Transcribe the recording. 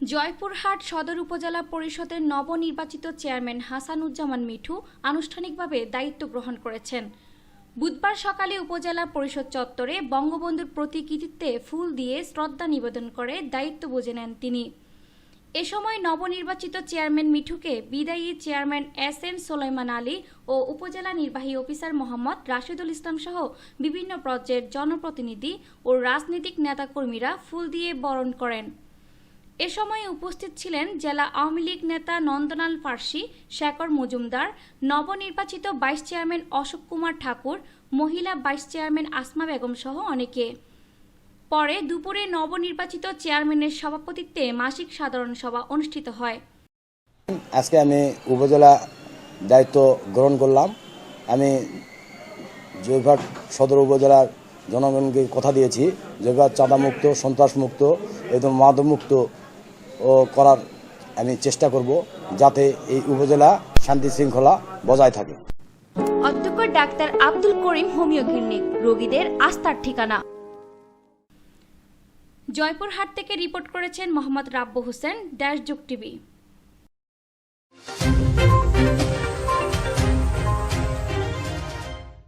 জয়পুরহাট সদর উপজেলা পরিষদের নবনির্বাচিত চেয়ারম্যান হাসানুজ্জামান মিঠু আনুষ্ঠানিকভাবে দায়িত্ব গ্রহণ করেছেন। বুধবার সকালে উপজেলা পরিষদ চত্বরে বঙ্গবন্ধুর প্রতিকৃতিতে ফুল দিয়ে শ্রদ্ধা নিবেদন করে দায়িত্ব বুঝে নেন তিনি। এ সময় নবনির্বাচিত চেয়ারম্যান মিঠুকে বিদায়ী chairman S M Solaiman Ali ও উপজেলা নির্বাহী অফিসার মোহাম্মদ রাশিদুল ইসলাম সহ বিভিন্ন পর্যায়ের জনপ্রতিনিধি ও রাজনৈতিক নেতাকর্মীরা ফুল দিয়ে বরণ করেন। এ সময় উপস্থিত ছিলেন জেলা আওয়ামী লীগ নেতা নন্দলাল ফার্সি, শেখর মজুমদার, নবনির্বাচিত ভাইস চেয়ারম্যান অশোক কুমার ঠাকুর, মহিলা ভাইস চেয়ারম্যান আসমা বেগম সহ অনেকে। পরে দুপুরে নবনির্বাচিত চেয়ারম্যানের সভাপতিত্বে মাসিক সাধারণ সভা অনুষ্ঠিত হয়। আজকে আমি উপজেলা দায়িত্ব গ্রহণ করলাম। আমি জয়ঘাট সদর উপজেলার জনগণকে কথা দিয়েছি। জয়ঘাট চাঁদামুক্ত, সন্ত্রাসমুক্ত, এবং মাদকমুক্ত ও করার আমি চেষ্টা করব যাতে এই উপজেলা শান্তি শৃঙ্খলা বজায় থাকে। অধ্যক্ষ doctor Abdul Karim homeo clinic, রোগীদের আস্থার ঠিকানা। জয়পুরহাট থেকে রিপোর্ট করেছেন মোহাম্মদ রাব্বু হোসেন, ড্যাশ যুগ টিভি।